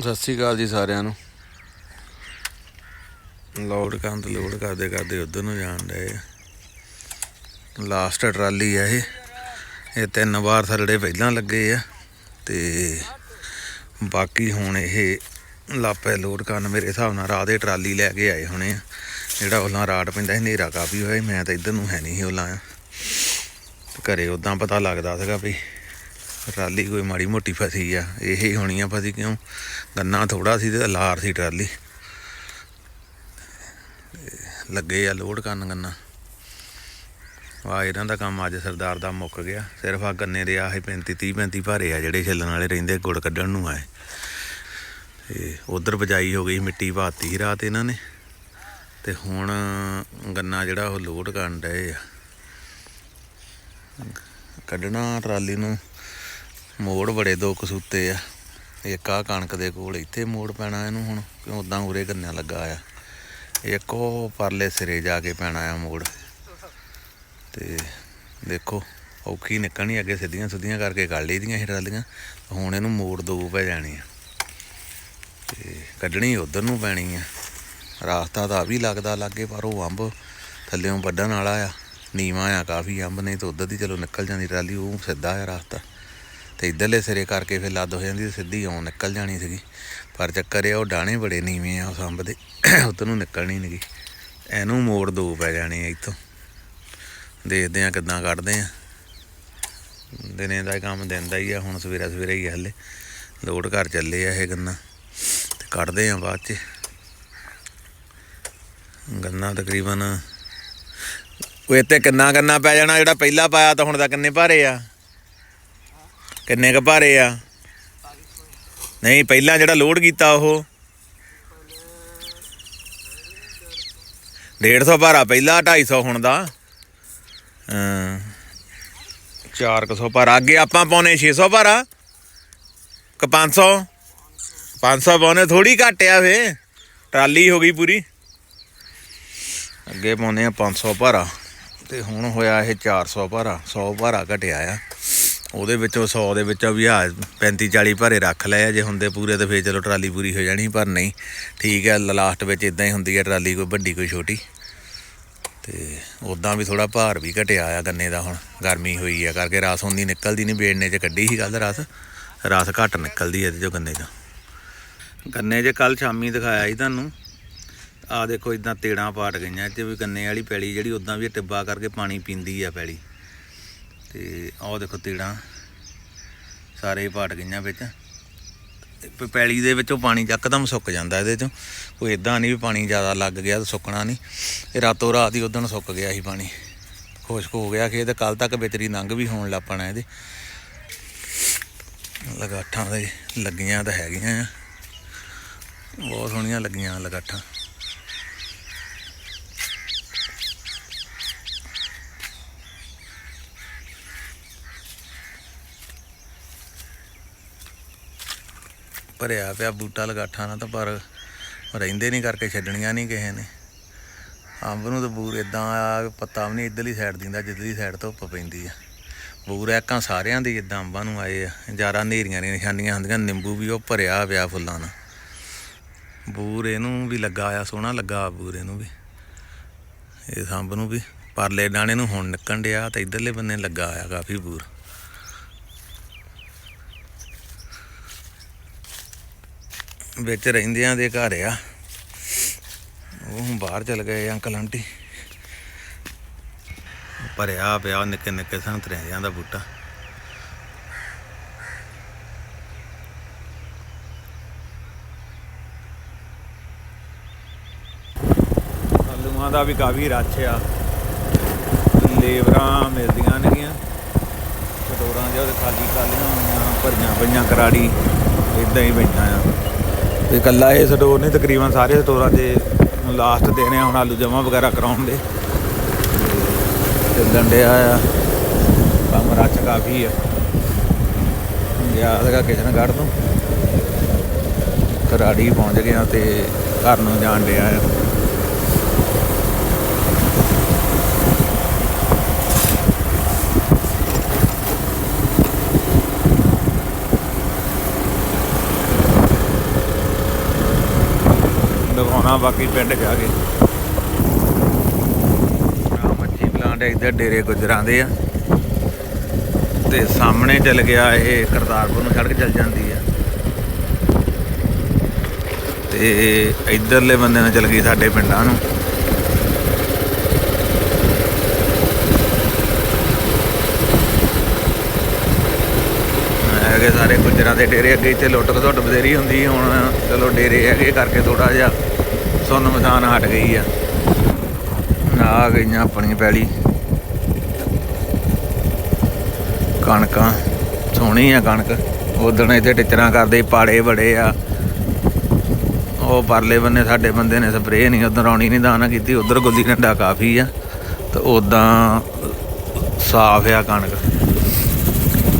ਸਤਿ ਸ਼੍ਰੀ ਅਕਾਲ ਜੀ ਸਾਰਿਆਂ ਨੂੰ। ਲੋਡ ਕਰਨ ਤੋਂ ਲੋਡ ਕਰਦੇ ਕਰਦੇ ਉਧਰ ਨੂੰ ਜਾਣ ਡਏ ਆ। ਲਾਸਟ ਟਰਾਲੀ ਆ ਇਹ। ਇਹ ਤਿੰਨ ਵਾਰ ਥਰੜੇ ਪਹਿਲਾਂ ਲੱਗੇ ਆ ਤੇ ਬਾਕੀ ਹੁਣ ਇਹ ਲਾਪੇ ਲੋਡ ਕਰਨ ਮੇਰੇ ਹਿਸਾਬ ਨਾਲ ਰਾਹ ਦੇ ਟਰਾਲੀ ਲੈ ਕੇ ਆਏ ਹੋਣੇ ਆ। ਜਿਹੜਾ ਉਹਨਾਂ ਰਾਡ ਪੈਂਦਾ ਸੀ, ਹਨੇਰਾ ਕਾਫੀ ਹੋਇਆ ਮੈਂ ਤਾਂ ਇੱਧਰ ਨੂੰ ਹੈ ਨਹੀਂ ਸੀ ਉਹਨਾਂ ਘਰੇ ਉਦਾਂ ਪਤਾ ਲੱਗਦਾ ਸੀਗਾ ਵੀ ਟਰਾਲੀ ਕੋਈ ਮਾੜੀ ਮੋਟੀ ਫਸੀ ਆ, ਇਹ ਹੀ ਹੋਣੀ ਆ ਫਸੀ ਕਿਉਂ? ਗੰਨਾ ਥੋੜਾ ਸੀ ਤੇ ਲਾਰ ਸੀ ਟਰਾਲੀ। ਤੇ ਲੱਗੇ ਆ ਲੋਡ ਕਰਨ ਗੰਨਾ। ਆ ਇਹਨਾਂ ਦਾ ਕੰਮ ਅੱਜ ਸਰਦਾਰ ਦਾ ਮੁੱਕ ਗਿਆ। ਸਿਰਫ ਆ ਗੰਨੇ ਦੇ ਆਹੀ 35 30 35 ਭਾਰੇ ਆ ਜਿਹੜੇ ਛਿੱਲਣ ਵਾਲੇ ਰਹਿੰਦੇ, ਗੁੜ ਕੱਢਣ ਨੂੰ ਆਏ। ਤੇ ਉਧਰ ਬਜਾਈ ਹੋ ਗਈ, ਮਿੱਟੀ ਪਾਤੀ ਸੀ ਰਾਤ ਇਹਨਾਂ ਨੇ। ਤੇ ਹੁਣ ਗੰਨਾ ਜਿਹੜਾ ਉਹ ਲੋਡ ਕਰਨ ਡਏ ਆ। ਕੱਢਣਾ ਟਰਾਲੀ ਨੂੰ। ਮੋੜ ਬੜੇ ਦੋ ਕਸੂਤੇ ਆ। ਇੱਕ ਆ ਕਣਕ ਦੇ ਕੋਲ ਇੱਥੇ ਮੋੜ ਪੈਣਾ ਇਹਨੂੰ ਹੁਣ, ਕਿਉਂ ਉਦਾਂ ਉਰੇ ਗੰਨਿਆਂ ਲੱਗਾ ਆ। ਇੱਕ ਉਹ ਪਰਲੇ ਸਿਰੇ ਜਾ ਕੇ ਪੈਣਾ ਆ ਮੋੜ। ਤੇ ਦੇਖੋ, ਔਖੀ ਨਿਕਲਣੀ, ਅੱਗੇ ਸਿੱਧੀਆਂ ਸਿੱਧੀਆਂ ਕਰਕੇ ਕੱਢ ਲਈਆਂ ਸੀ ਟਰਾਲੀਆਂ। ਹੁਣ ਇਹਨੂੰ ਮੋੜ ਦੋ ਪੈ ਜਾਣੀ ਆ। ਤੇ ਕੱਢਣੀ ਉਧਰ ਨੂੰ ਪੈਣੀ ਆ। ਰਾਸਤਾ ਤਾਂ ਵੀ ਲੱਗਦਾ ਲਾਗੇ, ਪਰ ਉਹ ਅੰਬ ਥੱਲੇੋਂ ਵੱਢਣ ਵਾਲਾ ਆ। ਨੀਵਾਂ ਆ, ਕਾਫੀ ਅੰਬ, ਨਹੀਂ ਤਾਂ ਉਧਰ ਦੀ ਚਲੋ ਨਿਕਲ ਜਾਂਦੀ ਰਾਲੀ ਉਹ ਸਿੱਧਾ ਆ ਰਾਸਤਾ। ਤੇ ਇਧਰਲੇ ਸਿਰੇ ਕਰਕੇ ਫਿਰ ਲੱਦ ਹੋ ਜਾਂਦੀ ਸਿੱਧੀ ਆਉਂ ਨਿਕਲ ਜਾਣੀ ਸੀਗੀ। ਪਰ ਚੱਕਰ ਇਹ ਆ, ਉਹ ਡਾਣੇ ਬੜੇ ਨੀਵੇਂ ਆ ਉਸ ਅੰਬ ਦੇ। ਉਧਰ ਨੂੰ ਨਿਕਲਣੀ ਨਹੀਂ ਇਹਨੂੰ ਮੋੜ ਦੋ ਪੈ ਜਾਣੇ ਆ ਇੱਥੋਂ। ਦੇਖਦੇ ਆ ਕਿੱਦਾਂ ਕੱਢਦੇ ਆ। ਦਿਨੇ ਦਾ ਕੰਮ ਦਿੰਦਾ ਹੀ ਆ ਹੁਣ ਸਵੇਰਾ ਸਵੇਰੇ ਹੀ ਆ ਹਲੇ। ਲੋਡ ਘਰ ਚੱਲੇ ਆ ਇਹ ਗੰਨਾ। ਤੇ ਕੱਢਦੇ ਆ ਬਾਅਦ ਚ। ਗੰਨਾ ਤਕਰੀਬਨ ਉਹ ਇੱਥੇ ਕਿੰਨਾ ਗੰਨਾ ਪੈ ਜਾਣਾ ਜਿਹੜਾ ਪਹਿਲਾਂ ਪਾਇਆ ਤਾਂ ਹੁਣ ਤਾਂ ਕਿੰਨੇ ਭਾਰੇ ਆ? ਕਿੰਨੇ ਕ ਭਾਰੇ ਆ? ਨਹੀਂ, ਪਹਿਲਾਂ ਜਿਹੜਾ ਲੋਡ ਕੀਤਾ ਉਹ? 150 ਭਾਰਾ, ਪਹਿਲਾਂ 250 ਹੁਣ ਦਾ। ਹਾਂ। 400 ਭਾਰਾ, ਅੱਗੇ ਆਪਾਂ ਪਾਉਨੇ 600 ਭਾਰਾ? ਕ 500 500 ਪਾਉਨੇ ਥੋੜੀ ਘਟਿਆ ਵੇ ਟਰਾਲੀ ਹੋ ਗਈ ਪੂਰੀ। ਅੱਗੇ ਪਾਉਨੇ ਆ 500 ਭਾਰਾ। ਤੇ ਹੁਣ ਹੋਇਆ ਇਹ 400 ਭਾਰਾ 100 ਭਾਰਾ ਘਟਿਆ ਆ। ਉਹਦੇ ਵਿੱਚੋਂ 100 ਦੇ ਵਿੱਚੋਂ ਵੀ ਆ 35 40 ਭਰੇ ਰੱਖ ਲਏ ਜੇ ਹੁੰਦੇ ਪੂਰੇ ਤਾਂ ਫੇਰ ਚਲੋ ਟਰਾਲੀ ਪੂਰੀ ਹੋ ਜਾਣੀ ਪਰ ਨਹੀਂ। ਠੀਕ ਹੈ ਲਾਸਟ ਵਿੱਚ ਇਦਾਂ ਹੀ ਹੁੰਦੀ ਹੈ ਟਰਾਲੀ, ਕੋਈ ਵੱਡੀ, ਕੋਈ ਛੋਟੀ। ਤੇ ਉਦਾਂ ਵੀ ਥੋੜਾ ਭਾਰ ਵੀ ਘਟਿਆ ਆ ਗੰਨੇ ਦਾ ਹੁਣ, ਗਰਮੀ ਹੋਈ ਆ ਕਰਕੇ ਰਸ ਹੁੰਦੀ ਨਿਕਲਦੀ, ਨਹੀਂ ਬੇੜਨੇ 'ਚ ਕੱਢੀ ਸੀ ਕੱਲ ਰਸ ਰਸ ਘੱਟ ਨਿਕਲਦੀ ਐ ਇਹਦੇ ਚੋਂ ਗੰਨੇ 'ਚ। ਗੰਨੇ 'ਚ ਕੱਲ ਸ਼ਾਮੀ ਦਿਖਾਇਆ ਸੀ ਤੁਹਾਨੂੰ ਆ ਦੇਖੋ ਇਦਾਂ ਤੇੜਾਂ ਪਾਟ ਗਈਆਂ ਤੇ ਵੀ ਗੰਨੇ ਵਾਲੀ ਪੈਲੀ ਜਿਹੜੀ ਉਦਾਂ ਵੀ ਟਿੱਬਾ ਕਰਕੇ ਪਾਣੀ ਪੀਂਦੀ ਆ ਪੈਲੀ। ਤੇ ਆਹ ਦੇਖੋ ਤੀੜਾਂ ਸਾਰੇ ਹੀ ਪਾਟ ਗਈਆਂ ਵਿੱਚ। ਪੈਲੀ ਦੇ ਵਿੱਚੋਂ ਪਾਣੀ ਯਕਦਮ ਸੁੱਕ ਜਾਂਦਾ ਇਹਦੇ ਚੋਂ। ਕੋਈ ਇਦਾਂ ਨਹੀਂ ਵੀ ਪਾਣੀ ਜ਼ਿਆਦਾ ਲੱਗ ਗਿਆ ਤਾਂ ਸੁੱਕਣਾ ਨਹੀਂ। ਇਹ ਰਾਤੋਂ ਰਾਤ ਹੀ ਉਦੋਂ ਸੁੱਕ ਗਿਆ ਸੀ ਪਾਣੀ। ਖੁਸ਼ਕ ਹੋ ਗਿਆ ਖੇਤ ਕੱਲ ਤੱਕ ਵਿਚਰੀ ਨੰਗ ਵੀ ਹੋਣ ਲੱਗ ਪੈਣਾ ਇਹਦੇ। ਲਗਾਠਾਂ ਦੇ ਲੱਗੀਆਂ ਤਾਂ ਹੈਗੀਆਂ ਆ। ਬਹੁਤ ਸੋਹਣੀਆਂ ਲੱਗੀਆਂ ਲਗਾਠਾਂ। ਭਰਿਆ ਪਿਆ ਬੂਟਾ ਲਗਾਠਾਂ ਨਾਲ ਤਾਂ ਪਰ ਰਹਿੰਦੇ ਨਹੀਂ ਕਰਕੇ ਛੱਡਣੀਆਂ ਨਹੀਂ ਕਿਸੇ ਨੇ। ਅੰਬ ਨੂੰ ਤਾਂ ਬੂਰ ਇਦਾਂ ਆ ਪੱਤਾ ਵੀ ਨਹੀਂ ਇਧਰਲੀ ਸਾਈਡ ਦਿੰਦਾ, ਜਿੱਧਰਲੀ ਸਾਈਡ ਧੁੱਪ ਪੈਂਦੀ ਆ। ਬੂਰ ਐਕਾਂ ਸਾਰਿਆਂ ਦੇ ਇਦਾਂ ਅੰਬਾਂ ਨੂੰ ਆਏ ਆ, ਜ਼ਿਆਦਾ ਨੇਰੀਆਂ ਦੀਆਂ ਨਿਸ਼ਾਨੀਆਂ ਹੁੰਦੀਆਂ, ਨਿੰਬੂ ਵੀ ਉਹ ਭਰਿਆ ਪਿਆ ਫੁੱਲਾਂ ਨਾਲ। ਬੂਰ ਇਹਨੂੰ ਵੀ ਲੱਗਾ ਆ, ਸੋਹਣਾ ਲੱਗਾ ਬੂਰ ਇਹਨੂੰ ਵੀ। ਇਸ ਅੰਬ ਨੂੰ ਵੀ, ਪਰਲੇ ਡਾਣੇ ਨੂੰ ਹੁਣ ਨਿਕਲਣ ਡਿਆ ਤਾਂ ਇਧਰਲੇ ਬੰਨੇ ਲੱਗਾ ਆ ਕਾਫੀ ਬੂਰ। ਵਿੱਚ ਰਹਿੰਦਿਆਂ ਦੇ ਘਰ ਆ। ਉਹ ਹੁਣ ਬਾਹਰ ਚਲ ਗਏ ਅੰਕਲ ਆਂਟੀ। ਭਰਿਆ ਪਿਆ ਨਿੱਕੇ ਨਿੱਕੇ ਸੰਤਰਿਆਂ ਦਾ ਬੂਟਾ। ਆਲੂਆਂ ਦਾ ਵੀ ਕਾਫੀ ਰੱਛ ਆ। ਲੇਬਰਾਂ ਮਿਲਦੀਆਂ ਨੇਗੀਆਂ। ਸਟੋਰਾਂ ਦੇ ਉਹਦੇ ਖਾਲੀ ਖਾਲੀਆਂ ਹੋਈਆਂ, ਭਰੀਆਂ ਪਈਆਂ ਕਰਾੜੀ। ਇਦਾਂ ਹੀ ਬੈਠਾ ਆ। ਤੇ ਇਕੱਲਾ ਇਹ ਸਟੋਰ ਨਹੀਂ ਤਕਰੀਬਨ ਸਾਰੇ ਸਟੋਰਾਂ 'ਤੇ ਲਾਸਟ ਦੇਣੇ ਆ ਹੁਣ ਆਲੂ ਜਮਾ ਵਗੈਰਾ ਕਰਾਉਣ ਦੇ। ਤੇ ਚੱਲਣ ਡਿਆ ਆ। ਕੰਮ ਰੱਛ ਕਾਫੀ ਆ। ਗਿਆ ਸੀਗਾ ਕਿਸ਼ਨਗੜ੍ਹ ਕੱਢ ਤੋਂ। ਕਰਾੜੀ ਪਹੁੰਚ ਗਿਆ ਤੇ ਘਰ ਨੂੰ ਜਾਣ ਡਿਆ ਆ। ਦਿਖਾਉਣਾ ਬਾਕੀ ਪਿੰਡ ਜਾ ਕੇ। ਮੱਛੀ ਪਲਾਂਟ ਇੱਧਰ ਡੇਰੇ ਗੁਜਰਾਂ ਦੇ ਆ। ਤੇ ਸਾਹਮਣੇ ਚੱਲ ਗਿਆ ਇਹ ਕਰਤਾਰਪੁਰ ਨੂੰ ਸੜਕ ਚੱਲ ਜਾਂਦੀ ਆ। ਤੇ ਇਧਰਲੇ ਬੰਦੇ ਨਾਲ ਚੱਲ ਗਈ ਸਾਡੇ ਪਿੰਡਾਂ ਨੂੰ। ਹੈਗੇ ਸਾਰੇ ਗੁੱਜਰਾਂ ਦੇ ਡੇਰੇ ਅੱਗੇ, ਇੱਥੇ ਲੁੱਟ ਘੁੱਟ ਬਥੇਰੀ ਹੁੰਦੀ ਹੁਣ ਚਲੋ ਡੇਰੇ ਹੈਗੇ ਕਰਕੇ ਥੋੜਾ ਜਿਹਾ ਸੁੰਨ ਮਸਾਨ ਹਟ ਗਈ ਆ। ਆ ਗਈਆਂ ਆਪਣੀ ਪੈਲੀ। ਕਣਕਾਂ ਸੋਹਣੀ ਆ ਕਣਕ। ਉਦਣ ਇੱਥੇ ਟਿਚਰਾਂ ਕਰਦੇ ਸੀ, ਪਾੜੇ ਬੜੇ ਆ। ਉਹ ਪਰਲੇ ਬੰਨੇ ਸਾਡੇ ਬੰਦੇ ਨੇ ਸਪਰੇਅ ਨਹੀਂ ਉਧਰ ਆਉਣੀ ਨਹੀਂ ਦਾਣਾ ਕੀਤੀ ਉਧਰ ਗੁੱਲੀ ਡੰਡਾ ਕਾਫੀ ਆ। ਤੇ ਉਦਾਂ ਸਾਫ਼ ਆ ਕਣਕ।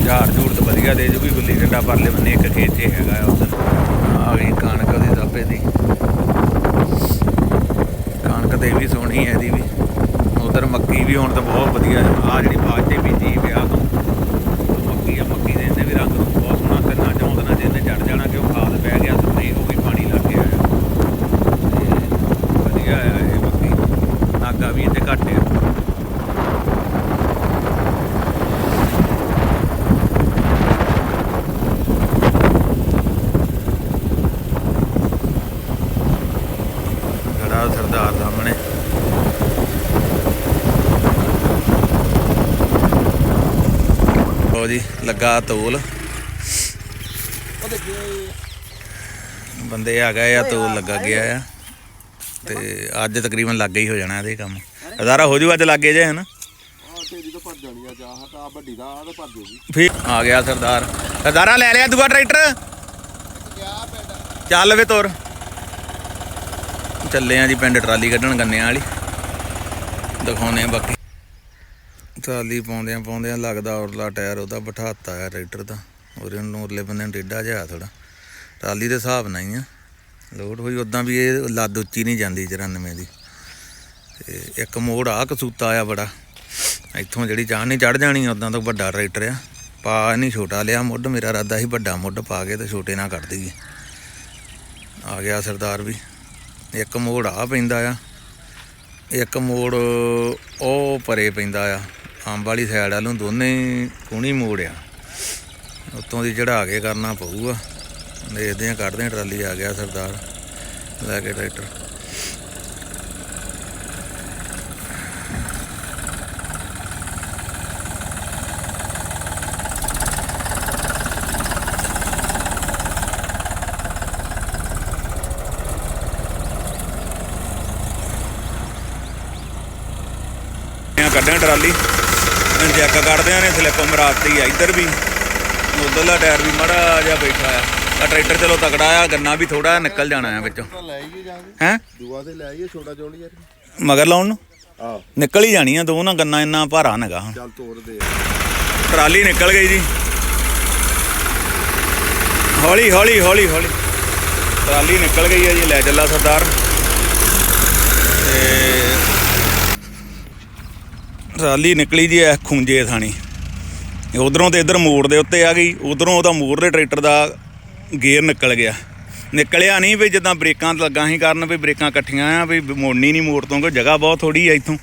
ਝਾੜ ਝੂੜ ਤਾਂ ਵਧੀਆ ਦੇ ਜੂਗੀ ਗੁੱਲੀ ਡੰਡਾ ਪਰਲੇ ਬੰਨੇ ਇੱਕ ਖੇਤ 'ਚ ਹੈਗਾ ਆ ਉਧਰ। ਆ ਗਈ ਕਣਕ ਦੀ ਦਾਪੇ ਦੀ। ਤੇ ਵੀ ਸੋਹਣੀ ਹੈ ਇਹਦੀ ਵੀ। ਉਧਰ ਮੱਕੀ ਵੀ ਹੁਣ ਤਾਂ ਬਹੁਤ ਵਧੀਆ ਆ ਜਿਹੜੀ ਬਾਜ ਤੇ ਬੀਜੀ ਵਿਆਹ ਤੋਂ ਉਹ ਮੱਕੀ ਆ ਮੱਕੀ ਦੇ ਇਹਨੇ ਵੀ ਰੰਗ ਨੂੰ ਬਹੁਤ ਸੋਹਣਾ ਤਿੰਨਾਂ ਚੌਂਦ ਨਾਲ ਜਿਹਨੇ ਚੜ ਜਾਣਾ ਕਿ ਉਹ ਖਾਦ ਪੈ ਗਿਆ ਸਪਰੇ ਹੋ ਗਈ ਪਾਣੀ ਲੱਗ ਗਿਆ ਤੇ ਵਧੀਆ ਆ ਇਹ ਮੱਕੀ ਨਾਗਾ ਵੀ ਇੱਥੇ ਘੱਟ ਆ ਖੜਾ ਸਰਦਾਰ ਸਾਹਮਣੇ। ਲੋ ਜੀ ਲੱਗਾ ਤੋਲ। ਬੰਦੇ ਆ ਗਏ ਆ ਤੋਲ ਲੱਗਾ ਗਿਆ ਆ। ਤੇ ਅੱਜ ਤਕਰੀਬਨ ਲੱਗ ਹੀ ਹੋ ਜਾਣਾ ਇਹਦੇ ਕੰਮ। ਅਦਾਰਾ ਹੋ ਜੂ ਅੱਜ ਲੱਗੇ ਜੇ ਹਨ? ਫਿਰ ਆ ਗਿਆ ਸਰਦਾਰ। ਸਰਦਾਰਾ ਲੈ ਲਿਆ ਦੂਆ ਟਰੈਕਟਰ? ਚੱਲ ਵੇ ਤੋਰ। ਚੱਲੇ ਆ ਜੀ ਪਿੰਡ ਟਰਾਲੀ ਕੱਢਣ ਗੰਨਿਆਂ ਵਾਲੀ। ਦਿਖਾਉਨੇ ਆ ਬਾਕੀ। ਟਰਾਲੀ ਪਾਉਂਦਿਆਂ ਪਾਉਂਦਿਆਂ ਲੱਗਦਾ ਉਰਲਾ ਟਾਇਰ ਉਹਦਾ ਬਿਠਾਤਾ ਆ ਟਰੈਕਟਰ ਦਾ। ਉਹਦੇ ਨੂੰ ਉਰਲੇ ਬੰਦੇ ਨੂੰ ਟੇਢਾ ਜਿਹਾ ਥੋੜਾ ਟਰਾਲੀ ਦੇ ਹਿਸਾਬ ਨਾਲ ਹੀ ਆ। ਲੋਡ ਹੋਈ ਉਦਾਂ ਵੀ ਇਹ ਲੱਦ ਉੱਚੀ ਨਹੀਂ ਜਾਂਦੀ 94 ਦੀ। ਤੇ ਇੱਕ ਮੋੜ ਆ ਕਸੂਤਾ ਆ ਬੜਾ। ਇੱਥੋਂ ਜਿਹੜੀ ਚਾਹ ਨਹੀਂ ਚੜ ਜਾਣੀ ਉਦਾਂ ਤਾਂ ਵੱਡਾ ਟਰੈਕਟਰ ਆ। ਪਾ ਨਹੀਂ ਛੋਟਾ ਲਿਆ ਮੁੱਢ, ਮੇਰਾ ਇਰਾਦਾ ਸੀ ਵੱਡਾ ਮੁੱਢ ਪਾ ਕੇ ਤੇ ਛੋਟੇ ਨਾਲ ਕੱਢ ਦਈਏ। ਆ ਗਿਆ ਸਰਦਾਰ ਵੀ। ਇੱਕ ਮੋੜ ਆ ਪੈਂਦਾ ਆ, ਇੱਕ ਮੋੜ ਉਹ ਪਰੇ ਪੈਂਦਾ ਆ, ਅੰਬ ਵਾਲੀ ਸਾਈਡ ਵੱਲ ਨੂੰ ਦੋਨੇ ਹੀ ਕੋਣੀ ਮੋੜ ਆ। ਉਤੋਂ ਦੀ ਚੜਾ ਕੇ ਕਰਨਾ ਪਊਗਾ। ਦੇਖਦੇ ਆ ਕੱਢਦੇ ਆ ਟਰਾਲੀ ਆ ਗਿਆ ਸਰਦਾਰ, ਲੈ ਕੇ ਟਰੈਕਟਰ। ਆ ਕੱਢਿਆ ਟਰਾਲੀ। ਚੈੱਕ ਕਰਦੇ ਆ ਨੇ ਸਲਿੱਪ ਮਰਾਤੀ ਆ। ਇੱਧਰ ਵੀ ਉਧਰਲਾ ਟਾਇਰ ਵੀ ਮੜਾ ਜਿਹਾ ਬੈਠਾ ਆ। ਆ ਟਰੈਕਟਰ ਚਲੋ ਤਕੜਾ ਆ ਗੰਨਾ ਵੀ ਥੋੜਾ ਨਿਕਲ ਜਾਣਾ ਆ ਵਿੱਚੋਂ। ਲੈ ਹੀ? ਦੂਆ ਤੇ ਲੈ ਆਈਏ ਛੋਟਾ ਜੋੜ ਯਾਰ ਮਗਰ ਲਾਉਣ ਨੂੰ? ਆ ਨਿਕਲ ਹੀ ਜਾਣੀ ਆ ਦੋ ਨਾ ਗੰਨਾ ਇੰਨਾ ਭਾਰਾ ਨਗਾ ਚੱਲ ਤੋਰਦੇ ਟਰਾਲੀ ਨਿਕਲ ਗਈ ਜੀ। ਹੌਲੀ ਹੌਲੀ ਹੌਲੀ ਹੌਲੀ। ਟਰਾਲੀ ਨਿਕਲ ਗਈ ਹੈ ਜੀ ਲੈ ਚੱਲਾ ਸਰਦਾਰ। ਤੇ ਟਰਾਲੀ ਨਿਕਲੀ ਜੀ ਇਹ ਖੁੰਝੇ ਥਾਣੀ। ਉਧਰੋਂ ਤੇ ਇਧਰ ਮੋੜ ਦੇ ਉੱਤੇ ਆ ਗਈ, ਉਧਰੋਂ ਉਹਦਾ ਮੋੜ ਦੇ ਟਰੈਕਟਰ ਦਾ ਗੇਅਰ ਨਿਕਲ ਗਿਆ। ਨਿਕਲਿਆ ਨਹੀਂ ਵੀ ਜਿੱਦਾਂ ਬ੍ਰੇਕਾਂ ਲੱਗਾ ਸੀ ਕਰਨ ਵੀ ਬ੍ਰੇਕਾਂ ਇਕੱਠੀਆਂ ਆ, ਵੀ ਮੋੜਨੀ ਨਹੀਂ ਮੋੜ ਤੋਂ ਕਿ ਜਗ੍ਹਾ ਬਹੁਤ ਥੋੜੀ ਆ ਇੱਥੋਂ।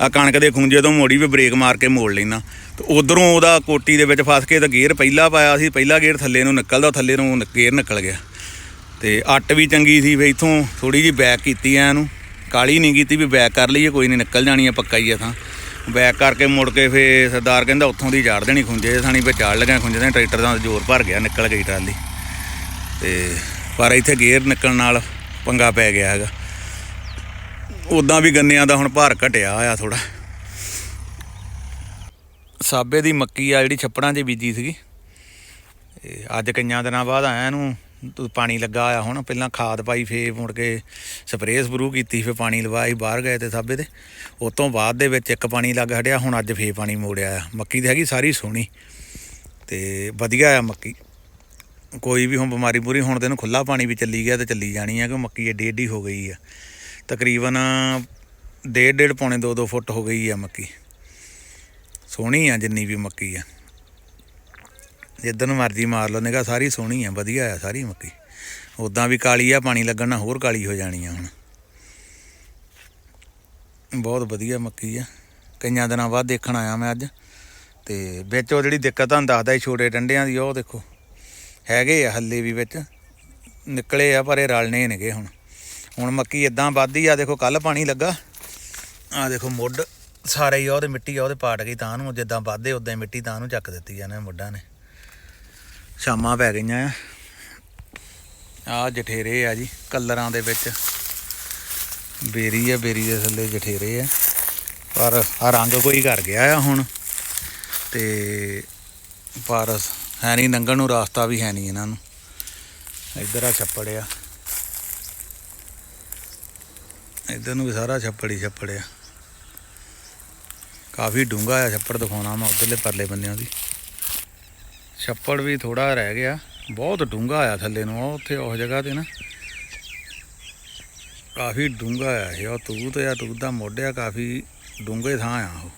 ਆ ਕਣਕ ਦੇ ਖੁੰਝੇ ਤੋਂ ਮੋੜੀ ਵੀ ਬ੍ਰੇਕ ਮਾਰ ਕੇ ਮੋੜ ਲੈਣਾ ਤੇ ਉਧਰੋਂ ਉਹਦਾ ਕੋਟੀ ਦੇ ਵਿੱਚ ਫਸ ਕੇ ਤਾਂ ਗੇਅਰ ਪਹਿਲਾ ਪਾਇਆ ਸੀ, ਪਹਿਲਾ ਗੇਅਰ ਥੱਲੇ ਨੂੰ ਨਿਕਲਦਾ, ਥੱਲੇ ਨੂੰ ਗੇਅਰ ਨਿਕਲ ਗਿਆ। ਤੇ ਅੱਟ ਵੀ ਚੰਗੀ ਸੀ ਵੀ ਇੱਥੋਂ ਥੋੜੀ ਜੀ ਬੈਕ ਕੀਤੀ ਐ ਇਹਨੂੰ। ਕਾਲੀ ਨਹੀਂ ਕੀਤੀ ਵੀ ਬੈਕ ਕਰ ਲਈਏ, ਕੋਈ ਨਹੀਂ ਨਿਕਲ ਜਾਣੀ ਆ, ਪੱਕਾ ਹੀ ਆ ਥਾਂ। ਬੈਕ ਕਰਕੇ ਮੁੜ ਕੇ ਫੇ ਸਰਦਾਰ ਕਹਿੰਦਾ ਉੱਥੋਂ ਦੀ ਝਾੜ ਦੇਣੀ ਖੁੰਝੇ ਥਾਣੀ ਵਿੱਚ ਝਾੜ ਲਗਾ ਖੁੰਝੇ ਦੇ ਟਰੈਕਟਰ ਦਾ ਜ਼ੋਰ ਭਰ ਗਿਆ ਨਿਕਲ ਗਈ ਟਰਾਲੀ। ਤੇ ਪਰ ਇੱਥੇ ਗੇਅਰ ਨਿਕਲਣ ਨਾਲ ਪੰਗਾ ਪੈ ਗਿਆ ਹੈਗਾ। ਉਦਾਂ ਵੀ ਗੰਨਿਆਂ ਦਾ ਹੁਣ ਭਾਰ ਘਟਿਆ ਆ ਥੋੜਾ ਸਾਬੇ ਦੀ ਮੱਕੀ ਆ ਜਿਹੜੀ ਛੱਪੜਾਂ 'ਚ ਬੀਜੀ ਸੀਗੀ। ਤੇ ਅੱਜ ਕਈਆਂ ਦਿਨਾਂ ਬਾਅਦ ਆਇਆ ਇਹਨੂੰ ਪਾਣੀ ਲੱਗਾ ਆ ਹੁਣ, ਪਹਿਲਾਂ ਖਾਦ ਪਾਈ ਫੇ ਮੁੜ ਕੇ ਸਪਰੇਅ ਸਪਰੂ ਕੀਤੀ ਫੇ ਪਾਣੀ ਲਵਾਈ, ਬਾਹਰ ਗਏ ਤੇ ਸਾਬੇ ਤੇ। ਉਸ ਤੋਂ ਬਾਅਦ ਦੇ ਵਿੱਚ ਇੱਕ ਪਾਣੀ ਲੱਗ ਹਟਿਆ, ਹੁਣ ਅੱਜ ਫੇ ਪਾਣੀ ਮੋੜਿਆ ਆ। ਮੱਕੀ ਤੇ ਹੈਗੀ ਸਾਰੀ ਸੋਹਣੀ। ਤੇ ਵਧੀਆ ਆ ਮੱਕੀ। ਕੋਈ ਵੀ ਹੁਣ ਬਿਮਾਰੀ ਪੂਰੀ ਹੁਣ ਤੇ ਇਹਨੂੰ ਖੁੱਲਾ ਪਾਣੀ ਵੀ ਚੱਲੀ ਗਿਆ ਤੇ ਚੱਲੀ ਜਾਣੀ ਆ, ਕਿ ਮੱਕੀ ਏਡੀ ਏਡੀ ਹੋ ਗਈ ਆ। ਤਕਰੀਬਨ ਡੇਢ ਡੇਢ ਪੌਣੇ 2-2 ਫੁੱਟ ਹੋ ਗਈ ਆ ਮੱਕੀ। ਸੋਹਣੀ ਆ ਜਿੰਨੀ ਵੀ ਮੱਕੀ ਆ। ਜਿੱਦਨ ਮਰਜ਼ੀ ਮਾਰ ਲਓ ਨਿਗਾ ਸਾਰੀ ਸੋਹਣੀ ਆ, ਵਧੀਆ ਆ, ਸਾਰੀ ਮੱਕੀ। ਉਦਾਂ ਵੀ ਕਾਲੀ ਆ, ਪਾਣੀ ਲੱਗਣ ਨਾਲ ਹੋਰ ਕਾਲੀ ਹੋ ਜਾਣੀ ਆ ਹੁਣ। ਬਹੁਤ ਵਧੀਆ ਮੱਕੀ ਆ। ਕਈਆਂ ਦਿਨਾਂ ਬਾਅਦ ਦੇਖਣ ਆਇਆ ਮੈਂ ਅੱਜ। ਤੇ ਵਿੱਚ ਉਹ ਜਿਹੜੀ ਦਿੱਕਤ ਤੁਹਾਨੂੰ ਦੱਸਦਾ ਸੀ ਛੋਟੇ ਡੰਡਿਆਂ ਦੀ, ਉਹ ਦੇਖੋ। ਹੈਗੇ ਆ ਹੱਲੇ ਵੀ ਵਿੱਚ। ਨਿਕਲੇ ਆ, ਪਰ ਇਹ ਰਲਣੇ ਨੇਗੇ ਹੁਣ। ਹੁਣ ਮੱਕੀ ਇਦਾਂ ਵੱਧਦੀ ਆ, ਦੇਖੋ ਕੱਲ ਪਾਣੀ ਲੱਗਾ। ਆ ਦੇਖੋ ਮੁੱਢ। ਸਾਰੇ ਹੀ ਉਹਦੇ ਮਿੱਟੀ ਆ, ਉਹਦੇ ਪਾਟ ਗਈ ਤਾਂ ਨੂੰ, ਜਿੱਦਾਂ ਵੱਧਦੇ ਉਦਾਂ ਹੀ ਮਿੱਟੀ ਤਾਂ ਨੂੰ ਚੱਕ ਦਿੱਤੀ ਆ ਨੇ ਮੁੱਢਾਂ ਨੇ। ਸ਼ਾਮਾਂ ਪੈ ਗਈਆਂ ਆ। ਆ ਜਠੇਰੇ ਆ ਜੀ, ਕਲਰਾਂ ਦੇ ਵਿੱਚ। ਬੇਰੀ ਆ, ਬੇਰੀ ਦੇ ਥੱਲੇ ਜਠੇਰੇ ਆ। ਪਰ ਆ ਰੰਗ ਕੋਈ ਕਰ ਗਿਆ ਆ ਹੁਣ। ਤੇ ਪਰ ਹੈ ਨਹੀਂ ਲੰਘਣ ਨੂੰ ਰਾਸਤਾ ਵੀ ਹੈ ਨਹੀਂ ਇਹਨਾਂ ਨੂੰ। ਇੱਧਰ ਆ ਛੱਪੜ ਆ। ਇੱਧਰ ਨੂੰ ਵੀ ਸਾਰਾ ਛੱਪੜ ਹੀ ਛੱਪੜ ਆ। ਕਾਫੀ ਡੂੰਘਾ ਆ ਛੱਪੜ ਦਿਖਾਉਣਾ ਮੈਂ, ਉਧਰਲੇ ਪਰਲੇ ਬੰਨਿਆਂ ਦੀ। ਛੱਪੜ ਵੀ ਥੋੜਾ ਰਹਿ ਗਿਆ। ਬਹੁਤ ਡੂੰਘਾ ਆ ਥੱਲੇ ਨੂੰ, ਉਹ ਉੱਥੇ ਉਸ ਜਗ੍ਹਾ ਤੇ ਨਾ। ਕਾਫੀ ਡੂੰਘਾ ਆ ਇਹ, ਉਹ ਤੂਤ ਆ ਤੂਤ ਦਾ ਮੋਢਿਆ ਕਾਫੀ ਡੂੰਘੇ ਥਾਂ ਆ ਉਹ।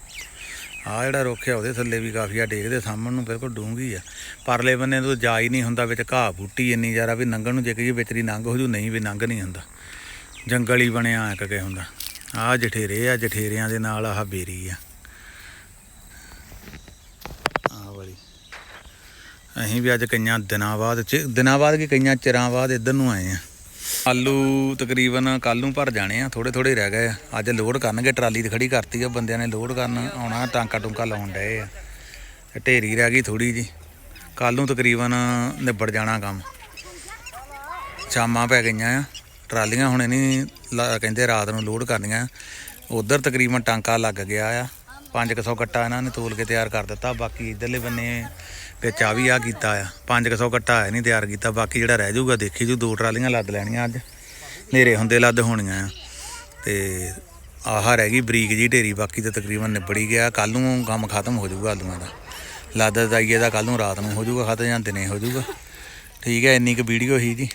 ਆ ਜਿਹੜਾ ਰੁੱਖ ਆ, ਉਹਦੇ ਥੱਲੇ ਵੀ ਕਾਫੀ ਆ ਡੇਗਦੇ ਸਾਹਮਣ ਨੂੰ ਬਿਲਕੁਲ ਡੂੰਘੀ ਆ। ਪਰਲੇ ਬੰਨੇ ਤੋਂ ਜਾ ਹੀ ਨਹੀਂ ਹੁੰਦਾ ਵਿੱਚ, ਘਾਹ ਬੂਟੀ ਇੰਨੀ ਜ਼ਿਆਦਾ ਵੀ ਨੰਗਣ ਨੂੰ ਜੇ ਕਿ ਵਿੱਚ ਦੀ ਲੰਘ ਹੋ ਜੂ, ਨਹੀਂ ਵੀ ਲੰਘ ਨਹੀਂ ਹੁੰਦਾ। ਜੰਗਲ ਹੀ ਬਣਿਆ ਇੱਕ ਕਿ ਹੁੰਦਾ ਆ ਜਠੇਰੇ ਆ, ਜਠੇਰਿਆਂ ਦੇ ਨਾਲ ਆਹ ਬੇਰੀ ਆ ਵਾਲੀ ਅਸੀਂ ਵੀ ਅੱਜ ਕਈਆਂ ਦਿਨਾਂ ਬਾਅਦ ਚ, ਦਿਨਾਂ ਬਾਅਦ ਕੀ ਕਈਆਂ ਚਿਰਾਂ ਬਾਅਦ ਇੱਧਰ ਨੂੰ ਆਏ ਆ। ਆਲੂ ਤਕਰੀਬਨ ਕੱਲ ਨੂੰ ਭਰ ਜਾਣੇ ਆ ਥੋੜੇ ਥੋੜੇ ਰਹਿ ਗਏ ਆ। ਅੱਜ ਲੋਡ ਕਰਨਗੇ, ਟਰਾਲੀ ਤੇ ਖੜੀ ਕਰਤੀ ਆ, ਬੰਦਿਆਂ ਨੇ ਲੋਡ ਕਰਨ ਆਉਣਾ, ਟਾਂਕਾ ਟੁੰਕਾ ਲਾਉਣ ਡਏ ਆ। ਤੇ ਢੇਰੀ ਰਹਿ ਗਈ ਥੋੜੀ ਜੀ ਕੱਲ ਨੂੰ ਤਕਰੀਬਨ ਨਿਬੜ ਜਾਣਾ ਕੰਮ। ਸ਼ਾਮਾਂ ਪੈ ਗਈਆਂ ਆ, ਟਰਾਲੀਆਂ ਹੁਣ ਨਹੀਂ ਕਹਿੰਦੇ ਰਾਤ ਨੂੰ ਲੋਡ ਕਰਨੀਆਂ। ਉਧਰ ਤਕਰੀਬਨ ਟਾਂਕਾ ਲੱਗ ਗਿਆ ਆ। 500 ਕੱਟਾ ਇਹਨਾਂ ਨੇ ਤੋਲ ਕੇ ਤਿਆਰ ਕਰ ਦਿੱਤਾ, ਬਾਕੀ ਇਧਰਲੇ ਬੰਨੇ ਵਿੱਚ ਆ ਵੀ ਆ ਕੀਤਾ ਆ। 500 ਕੱਟਾ ਆਇਆ ਨਹੀਂ ਤਿਆਰ ਕੀਤਾ। ਬਾਕੀ ਜਿਹੜਾ ਰਹਿ ਜਾਊਗਾ, ਦੇਖੀ ਜੂ ਦੋ ਟਰਾਲੀਆਂ ਲੱਦ ਲੈਣੀਆਂ ਅੱਜ। ਨੇਰੇ ਹੁੰਦੇ ਲੱਦ ਹੋਣੀਆਂ ਆ। ਤੇ ਆਹ ਰਹਿ ਗਈ ਬਰੀਕ ਜੀ ਢੇਰੀ। ਬਾਕੀ ਤਾਂ ਤਕਰੀਬਨ ਨਿਬੜੀ ਗਿਆ। ਕੱਲ ਨੂੰ ਕੰਮ ਖਤਮ ਹੋ ਜਾਊਗਾ ਆਲੂਆਂ ਦਾ। ਲੱਦ ਦਾਈਏ ਦਾ ਕੱਲ ਨੂੰ ਰਾਤ ਨੂੰ ਹੋ ਜਾਊਗਾ ਖਤਮ ਜਾਂ ਦਿਨੇ ਹੋ ਜਾਊਗਾ। ਠੀਕ ਹੈ, ਇੰਨੀ ਕੁ ਵੀਡੀਓ ਹੀ ਜੀ।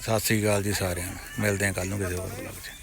ਸਤਿ ਸ੍ਰੀ ਅਕਾਲ ਜੀ ਸਾਰਿਆਂ ਨੂੰ। ਮਿਲਦੇ ਹਾਂ ਕੱਲ ਨੂੰ ਕਿਸੇ ਹੋਰ ਵਲੌਗ 'ਚ।